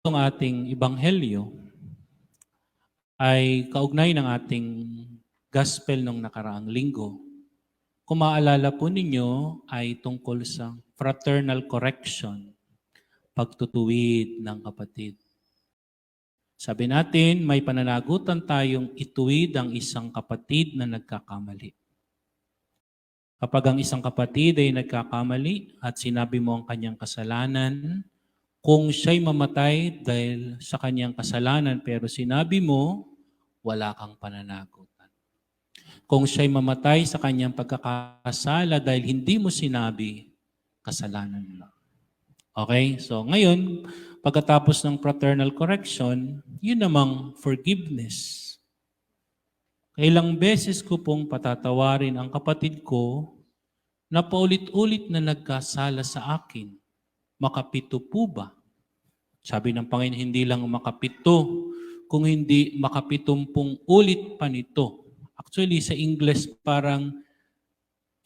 itong ating ibanghelyo ay kaugnay ng ating gospel nung nakaraang linggo. Kung maalala po ninyo ay tungkol sa fraternal correction, pagtutuwid ng kapatid. Sabi natin, may pananagutan tayong ituwid ang isang kapatid na nagkakamali. Kapag ang isang kapatid ay nagkakamali at sinabi mo ang kanyang kasalanan, kung siya'y mamatay dahil sa kanyang kasalanan pero sinabi mo, wala kang pananagutan. Kung siya'y mamatay sa kanyang pagkakasala dahil hindi mo sinabi, kasalanan lang. Okay? So ngayon, pagkatapos ng fraternal correction, yun namang forgiveness. Kailang beses ko pong patatawarin ang kapatid ko na paulit-ulit na nagkasala sa akin. Makapito po ba? Sabi ng Panginoon, hindi lang makapito, kung hindi makapitumpung ulit pa nito. Actually, sa English parang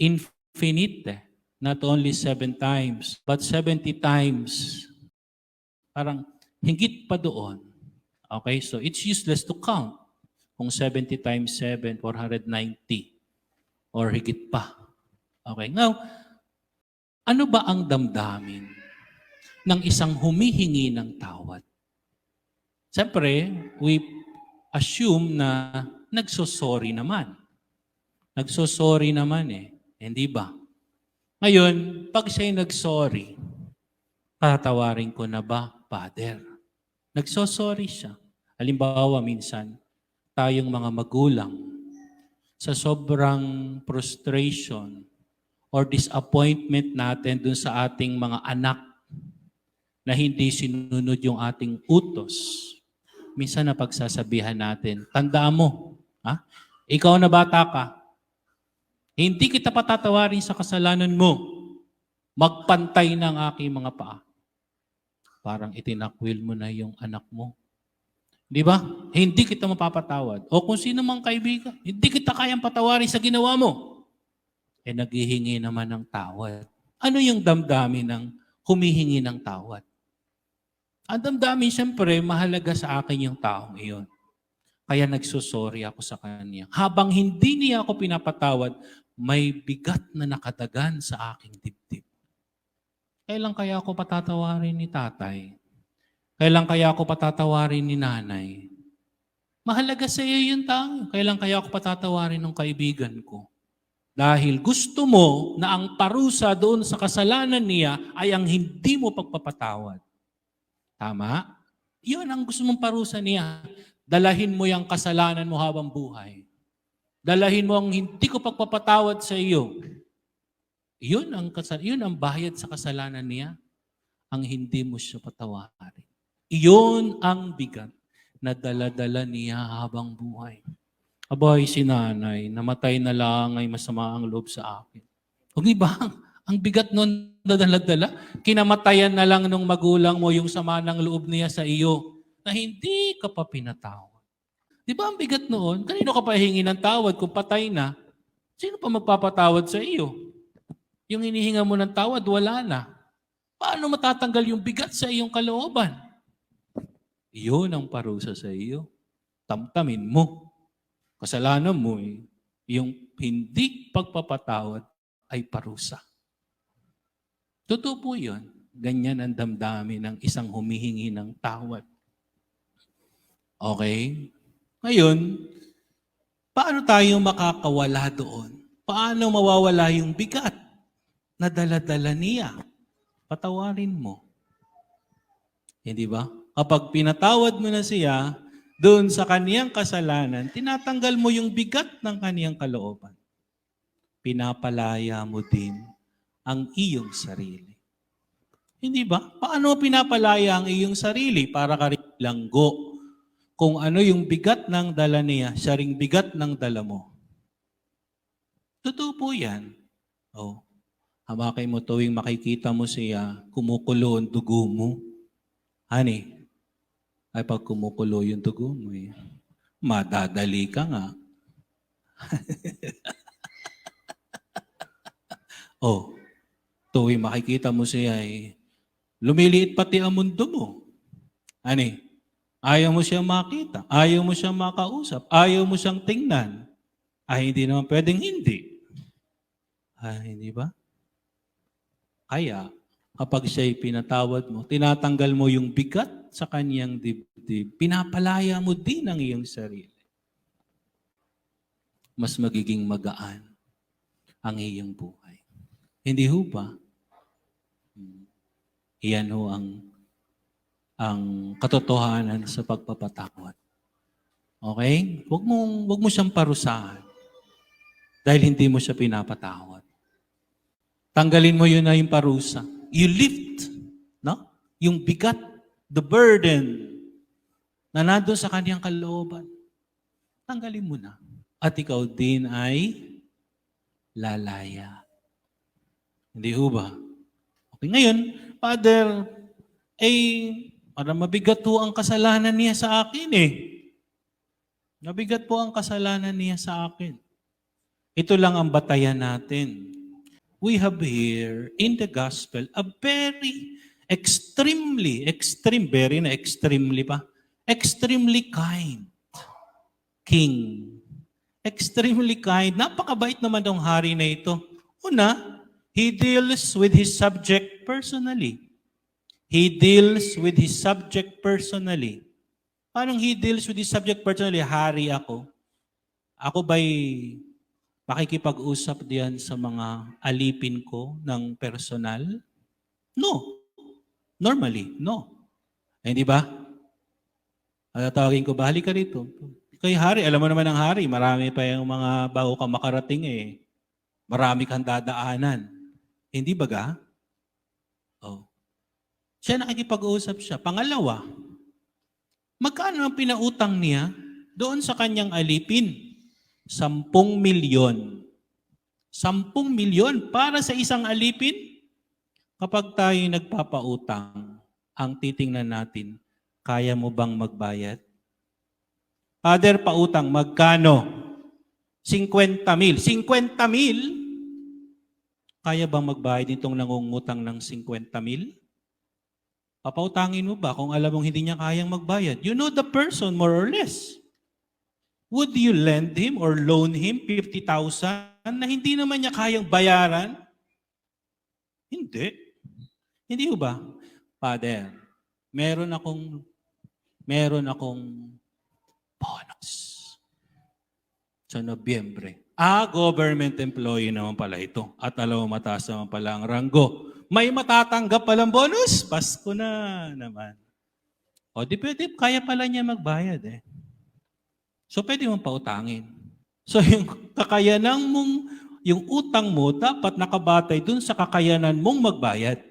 infinite. eh. Not only seven times, but 70 times. Parang higit pa doon. Okay, so it's useless to count kung 70 times 7, 490 or higit pa. Okay, now, ano ba ang damdamin ng isang humihingi ng tawad? Siyempre, we assume na nagsosorry naman. Nagsosorry naman eh. Hindi ba? Ngayon, pag siya'y nagsorry, tatawarin ko na ba, Father? Nagsosorry siya. Halimbawa, minsan, tayong mga magulang, sa sobrang frustration or disappointment natin dun sa ating mga anak na hindi sinunod yung ating utos, minsan na pagsasabihan natin, tandaan mo, ha? ikaw na bata ka, hindi kita patatawarin sa kasalanan mo. Magpantay ng aking mga paa. Parang itinakwil mo na yung anak mo. Di ba? Hindi kita mapapatawad. O kung sino mang kaibigan, hindi kita kayang patawarin sa ginawa mo. Eh naghihingi naman ng tawad. Ano yung damdamin ng humihingi ng tawad? Ang damdamin, siyempre, mahalaga sa akin yung taong iyon. Kaya nagsusorry ako sa kanya. Habang hindi niya ako pinapatawad, may bigat na nakadagan sa aking dibdib. Kailan kaya ako patatawarin ni tatay? Kailan kaya ako patatawarin ni nanay? Mahalaga sa iyo yung tao. Kailan kaya ako patatawarin ng kaibigan ko? Dahil gusto mo na ang parusa doon sa kasalanan niya ay ang hindi mo pagpapatawad. Tama? Yun ang gusto mong parusa niya. Dalahin mo yung kasalanan mo habang buhay. Dalahin mo ang hindi ko pagpapatawad sa iyo. Yun ang, yun ang bayad sa kasalanan niya. Ang hindi mo siya patawarin. Iyon ang bigat na daladala niya habang buhay. Abay, si namatay na lang ay masama ang loob sa akin. Huwag ba? Ang bigat nun dala-dala. Kinamatayan na lang nung magulang mo yung sama ng loob niya sa iyo na hindi ka pa pinatawad. Di ba ang bigat noon? Kanino ka pa hingi ng tawad kung patay na? Sino pa magpapatawad sa iyo? Yung hinihinga mo ng tawad, wala na. Paano matatanggal yung bigat sa iyong kalooban? Iyon ang parusa sa iyo. Tamtamin mo. Kasalanan mo eh. Yung hindi pagpapatawad ay parusa. Totoo po yun. Ganyan ang damdamin ng isang humihingi ng tawad. Okay? Ngayon, paano tayo makakawala doon? Paano mawawala yung bigat na dala-dala niya? Patawarin mo. Hindi ba? Kapag pinatawad mo na siya, doon sa kaniyang kasalanan, tinatanggal mo yung bigat ng kaniyang kalooban. Pinapalaya mo din ang iyong sarili. Hindi ba? Paano pinapalaya ang iyong sarili para ka rin langgo? Kung ano yung bigat ng dala niya, siya ring bigat ng dala mo. Totoo po yan. Oh. Hamakay mo tuwing makikita mo siya, kumukulo ang dugo mo. Honey, ay pag kumukulo yung dugo mo, eh, madadali ka nga. oh, tuwing makikita mo siya, eh, lumiliit pati ang mundo mo. Ani, ayaw mo siyang makita, ayaw mo siyang makausap, ayaw mo siyang tingnan. Ay, hindi naman pwedeng hindi. Ay, hindi ba? Kaya, kapag siya'y pinatawad mo, tinatanggal mo yung bigat sa kanyang dibdib, pinapalaya mo din ang iyong sarili. Mas magiging magaan ang iyong buhay. Hindi ho ba? Iyan ho ang ang katotohanan sa pagpapatawad. Okay? Huwag mo, huwag mo siyang parusahan dahil hindi mo siya pinapatawad. Tanggalin mo yun na yung parusa. You lift, no? Yung bigat, the burden na nandun sa kanyang kalooban. Tanggalin mo na. At ikaw din ay lalaya. Hindi ho ba? Okay, ngayon, Father, eh, para mabigat po ang kasalanan niya sa akin eh. Nabigat po ang kasalanan niya sa akin. Ito lang ang batayan natin. We have here in the gospel a very extremely, extreme, very na extremely pa, extremely kind king. Extremely kind. Napakabait naman ng hari na ito. Una, he deals with his subject personally. He deals with his subject personally. Paano he deals with his subject personally? Hari ako. Ako ba'y makikipag-usap diyan sa mga alipin ko ng personal? No. Normally, no. Eh, Hindi ba? Ano tawagin ko, bahali ka rito. Kay hari, alam mo naman ang hari, marami pa yung mga bago ka makarating eh. Marami kang dadaanan. Hindi ba ga? Oh. Siya nakikipag-uusap siya. Pangalawa, magkano ang pinautang niya doon sa kanyang alipin? Sampung milyon. Sampung milyon para sa isang alipin? Kapag tayo nagpapautang, ang titingnan natin, kaya mo bang magbayad? Father, pautang, magkano? 50 mil. 50 mil? Kaya bang magbayad itong nangungutang ng 50 mil? Papautangin mo ba kung alam mong hindi niya kayang magbayad? You know the person more or less. Would you lend him or loan him 50,000 na hindi naman niya kayang bayaran? Hindi. Hindi ba? Father, meron akong meron akong bonus sa Nobyembre. Ah, government employee naman pala ito. At alam mo, mataas naman pala ang ranggo. May matatanggap palang bonus? Pasko na naman. O di pwede, kaya pala niya magbayad eh. So pwede mong pautangin. So yung kakayanan mong, yung utang mo, dapat nakabatay dun sa kakayanan mong magbayad.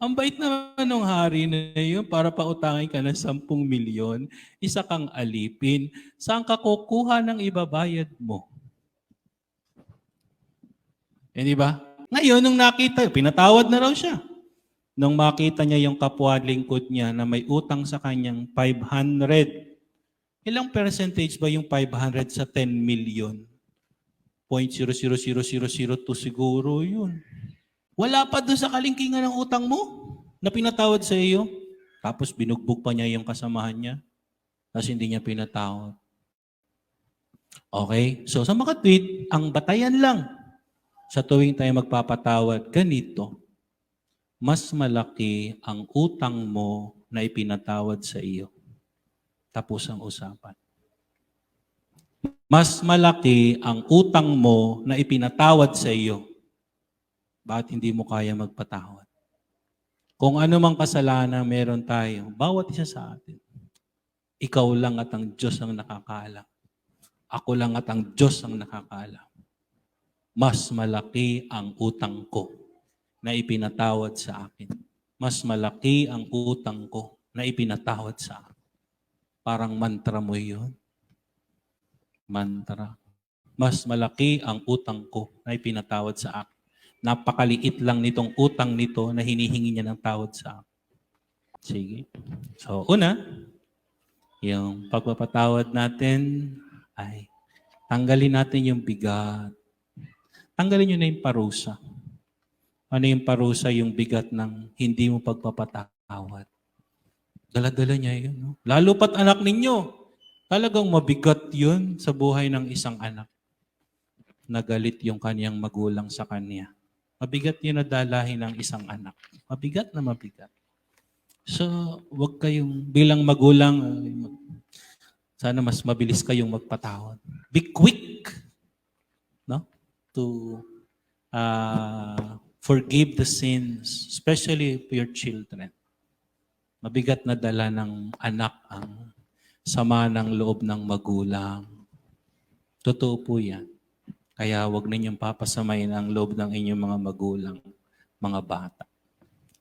Ang bait naman ng hari na yun para pautangin ka ng 10 milyon, isa kang alipin, saan ka kukuha ng ibabayad mo? Hindi ba? Ngayon, nung nakita, pinatawad na raw siya. Nung makita niya yung kapwa lingkod niya na may utang sa kanyang 500, ilang percentage ba yung 500 sa 10 million? 0.00002 siguro yun. Wala pa doon sa kalingkingan ng utang mo na pinatawad sa iyo. Tapos binugbog pa niya yung kasamahan niya. Tapos hindi niya pinatawad. Okay? So sa mga tweet, ang batayan lang sa tuwing tayo magpapatawad, ganito. Mas malaki ang utang mo na ipinatawad sa iyo. Tapos ang usapan. Mas malaki ang utang mo na ipinatawad sa iyo. Bakit hindi mo kaya magpatawad? Kung ano mang kasalanan meron tayo, bawat isa sa atin, ikaw lang at ang Diyos ang nakakaalam. Ako lang at ang Diyos ang nakakaalam. Mas malaki ang utang ko na ipinatawad sa akin. Mas malaki ang utang ko na ipinatawad sa akin. Parang mantra mo yun. Mantra. Mas malaki ang utang ko na ipinatawad sa akin. Napakaliit lang nitong utang nito na hinihingi niya ng tawad sa akin. Sige. So, una, yung pagpapatawad natin ay tanggalin natin yung bigat. Tanggalin nyo na yung parusa. Ano yung parusa? Yung bigat ng hindi mo pagpapatawad. Dala-dala niya yun. No? Lalo pat anak ninyo. Talagang mabigat yun sa buhay ng isang anak. Nagalit yung kaniyang magulang sa kanya. Mabigat yun na dalahin ng isang anak. Mabigat na mabigat. So, wag kayong bilang magulang, mag- sana mas mabilis kayong magpatawad. Be quick? To uh, forgive the sins, especially your children. Mabigat na dala ng anak ang sama ng loob ng magulang. Totoo po yan. Kaya wag ninyong papasamayin ang loob ng inyong mga magulang, mga bata.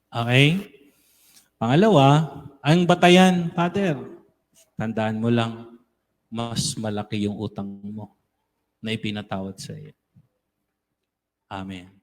Okay? Pangalawa, ang batayan, Father, tandaan mo lang, mas malaki yung utang mo na ipinatawad sa iyo. Amen.